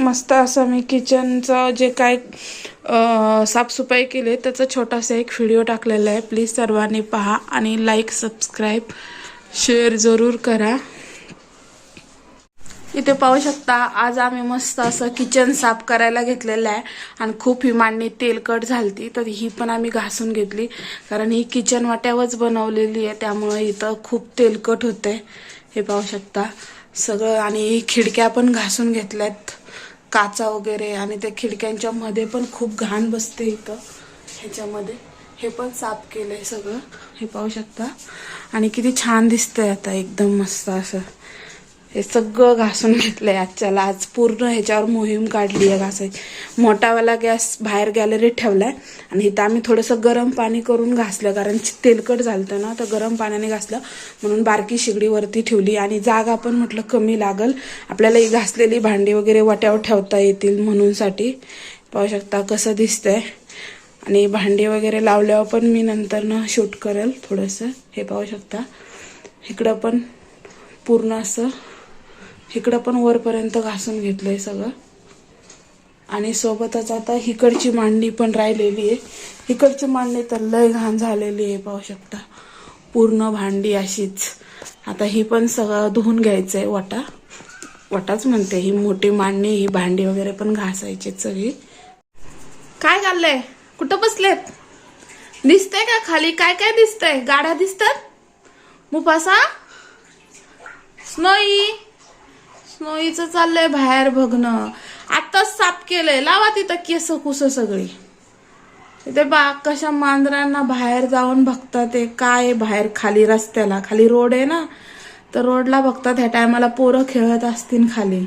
मस्त असं मी किचनचं जे काय साफसफाई केली त्याचा छोटासा एक व्हिडिओ टाकलेला आहे. प्लीज सर्वांनी पहा आणि लाईक सबस्क्राईब शेअर जरूर करा. इथे पाहू शकता आज आम्ही मस्त असं किचन साफ करायला घेतलेलं आहे. आणि खूप ही मांडणी तेलकट झालती तर ही पण आम्ही घासून घेतली. कारण ही किचन वाट्यावरच बनवलेली आहे त्यामुळे इथं खूप तेलकट होते हे पाहू शकता. सगळं आणि खिडक्या पण घासून घेतल्यात. काचा वगैरे आणि त्या खिडक्यांच्या मध्ये पण खूप घाण बसते इथं. ह्याच्यामध्ये. हे पण साफ केलंय सगळं. हे पाहू शकता. आणि किती छान दिसतंय आता. एकदम मस्त असं. हे सगळं घासून घेतलंय आजच्याला. आज पूर्ण ह्याच्यावर मोहीम काढली आहे घासायची. मोठावाला गॅस बाहेर गॅलरीत ठेवलाय आणि इथं आम्ही थोडंसं गरम पाणी करून घासलं. कारण तेलकट झालतं ना तर गरम पाण्याने घासलं. म्हणून बारकी शिगडीवरती ठेवली आणि जागा पण म्हटलं कमी लागल. आपल्याला ही घासलेली भांडी वगैरे वट्यावर ठेवता येतील म्हणूनसाठी. पाहू शकता कसं दिसतंय. आणि भांडी वगैरे लावल्यावर पण मी नंतर ना शूट करेल थोडंसं. हे पाहू शकता. इकडं पण पूर्ण असं इकडं पण वरपर्यंत घासून घेतलंय सगळं. आणि सोबतच आता इकडची मांडणी पण राहिलेली आहे. इकडची मांडणी तर लय घाण झालेली आहे पाहू शकता. पूर्ण भांडी अशीच. आता ही पण सगळं धुवून घ्यायचं आहे वटा. वटाच म्हणते ही मोठी मांडणी ही भांडी वगैरे पण घासायची सगळी. काय घाललंय कुठं बसलेत? दिसतंय का खाली? काय काय दिसतंय? गाड्या दिसतात? मुपासा स्नोई? स्नोईचं चाललंय बाहेर बघणं. आताच साफ केलंय. लावा तिथं केस कुस सगळी. तिथे बा कशा मांजरांना बाहेर जाऊन बघतात ते. काय बाहेर? खाली रस्त्याला. खाली रोड आहे ना? तर रोडला बघतात. ह्या टायमाला पोरं खेळत असतील खाली.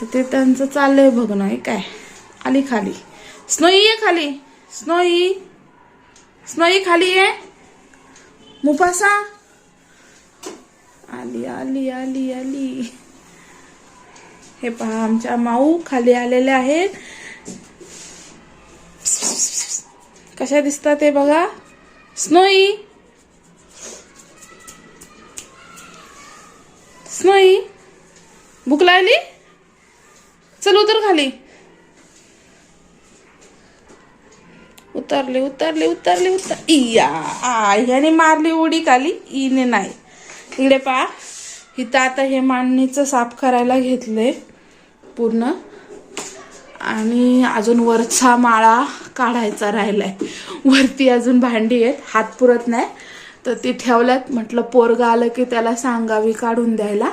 तर ते त्यांचं चाललंय बघणं. हे काय? आली खाली. स्नोई आहे खाली. स्नोई. स्नोई खाली आहे मुफासा. आली आली आली आली. हे पहा आमच्या माऊ खाली आलेले आहेत. कशा दिसतात ते बघा? स्नोई. स्नोई. भूक लागली? चल उतर खाली. उतरले उतरले उतरले उतर इया आई ह्याने मारली उडी खाली. इने नाही. इकडे पहा. इथं आता हे मांडणीचं साफ करायला घेतले पूर्ण. आणि अजून वरचा माळा काढायचा राहिलाय. वरती अजून भांडी आहेत हात पुरत नाही. तर ती ठेवल्यात. म्हटलं पोरग आलं की त्याला सांगावी काढून द्यायला.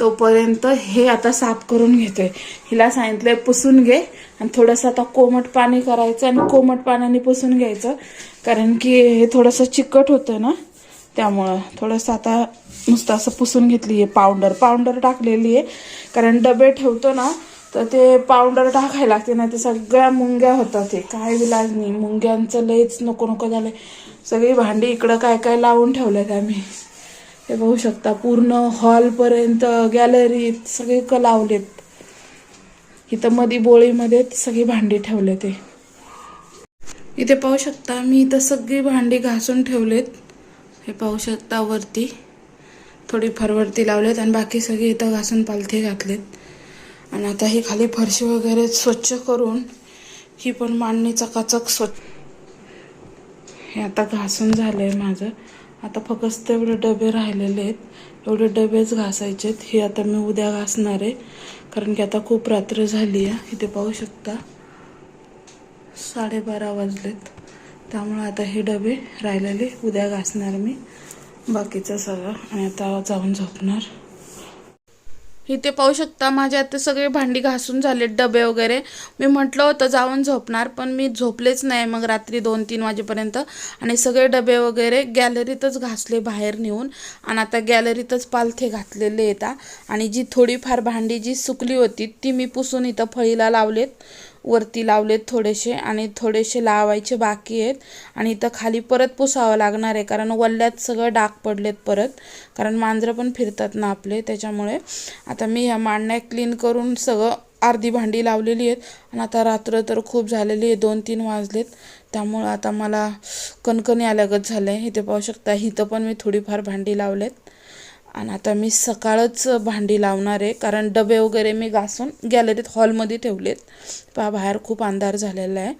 तोपर्यंत हे आता साफ करून घेतोय. हिला सांगितलंय पुसून घे. आणि थोडंसं आता कोमट पाणी करायचं आणि कोमट पाण्याने पुसून घ्यायचं. कारण की हे थोडंसं चिकट होतं ना. त्यामुळं थोडंसं आता नुसतं असं पुसून घेतली आहे पावडर. पावडर टाकलेली आहे. कारण डबे ठेवतो ना तर ते पावडर टाकायला लागते ना ते सगळ्या मुंग्या होतात ते काय विलाज नाही. मुंग्यांचं लयच नको नको झालंय. सगळी भांडी इकडं काय काय लावून ठेवलेत आम्ही. हे बघू शकता पूर्ण हॉलपर्यंत गॅलरीत सगळे क लावलेत. इथं मधी बोळीमध्ये सगळी भांडी ठेवले ते इथे पाहू शकता मी इथं सगळी भांडी घासून ठेवलेत. हे पाहू शकता वरती. थोडी फरवरती लावलेत आणि बाकी सगळे इथं घासून पालथे घातलेत. आणि आता ही खाली फरशी वगैरे स्वच्छ करून ही पण मांडणी चकाचक स्वच्छ हे आता घासून झालं आहे माझं. आता फक्त तेवढे डबे राहिलेले आहेत. एवढे डबेच घासायचे आहेत. हे आता मी उद्या घासणार आहे. कारण की आता खूप रात्र झाली आहे. इथे पाहू शकता. साडेबारा वाजलेत. त्यामुळे आता हे डबे राहिलेले. उद्या घासणार मी. बाकीचं सगळं. आणि आता जाऊन झोपणार. इथे पाहू शकता माझ्या आता सगळे भांडी घासून झाले डबे वगैरे. मी म्हटलं होतं जाऊन झोपणार पण मी झोपलेच नाही मग रात्री दोन तीन वाजेपर्यंत. आणि सगळे डबे वगैरे गॅलरीतच घासले बाहेर नेऊन. आणि आता गॅलरीतच पालथे घातलेले येतात आणि जी थोडीफार भांडी जी सुकली होती ती मी पुसून इथं फळीला लावलेत. वरती लावलेत थोडेसे आणि थोडेसे लावायचे बाकी आहेत. आणि इथं खाली परत पुसावं लागणार आहे कारण वल्ल्यात सगळं डाग पडलेत परत. कारण मांजरं पण फिरतात ना आपले त्याच्यामुळे. आता मी ह्या मांडण्या क्लीन करून सगळं अर्धी भांडी लावलेली आहेत. आणि आता रात्र तर खूप झालेली आहे दोन तीन वाजलेत. त्यामुळं आता मला कणकणी आल्यागत झालं आहे इथे पाहू शकता इथं पण मी थोडीफार भांडी लावलेत. आणि आता मी सकाळच भांडी लावणार आहे कारण डबे वगैरे मी घासून गॅलरीत हॉलमध्ये ठेवलेत. पहा बाहेर खूप अंधार झालेला आहे.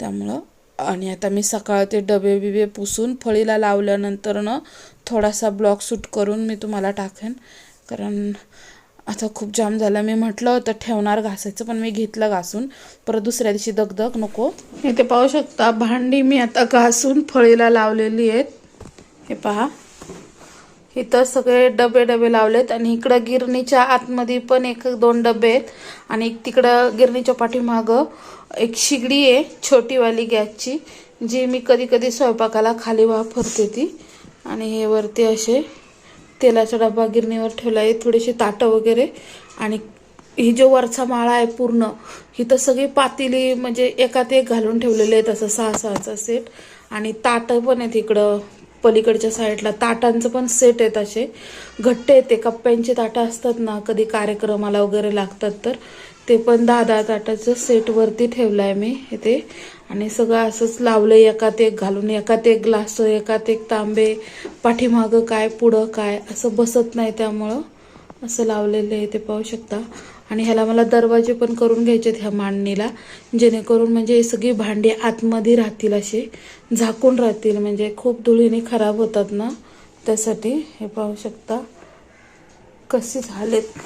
त्यामुळं आणि आता मी सकाळ ते डबे बिबे पुसून फळीला लावल्यानंतर न थोडासा ब्लॉक सूट करून मी तुम्हाला टाकेन. कारण आता खूप जाम झालं. मी म्हटलं होतं ठेवणार घासायचं पण मी घेतलं घासून. परत दुसऱ्या दिवशी दगदग नको. इथे पाहू शकता भांडी मी आता घासून फळीला लावलेली आहेत. हे पहा. इथं सगळे डबे डबे लावलेत आणि इकडं गिरणीच्या आतमध्ये पण एक दोन डबे आहेत. आणि एक तिकडं गिरणीच्या पाठीमागं एक शिगडी आहे छोटीवाली गॅसची जी मी कधी कधी स्वयंपाकाला खाली वापरते ती. आणि हे वरती असे तेलाचा डबा गिरणीवर ठेवला आहे थोडीशी ताटं वगैरे. आणि ही जो वरचा माळा आहे पूर्ण ही तर सगळी पातेली म्हणजे एकात एक घालून ठेवलेले आहेत असं सहा सहाचा सेट आणि ताटं पण आहेत इकडं. पलीकडच्या साईडला. ताटांचं पण सेट आहेत असे. घट्टे आहेत ते. कप्प्यांची ताटं असतात ना कधी कार्यक्रमाला वगैरे लागतात तर. ते पण दहा दहा ताटाचं सेटवरती ठेवलं आहे मी इथे. आणि सगळं असंच लावलं एकात एक घालून एकात एक ग्लास एकात एक तांबे. पाठीमागं काय पुढं काय असं बसत नाही त्यामुळं. असं लावलेलं आहे ते पाहू शकता. आणि ह्याला मला दरवाजे पण करून घ्यायचे ह्या मांडणीला. जेणेकरून म्हणजे हे सगळी भांडी आतमध्ये राहतील असे झाकून राहतील म्हणजे खूप धुळीने खराब होतात ना. त्यासाठी हे पाहू शकता कसे झालेत.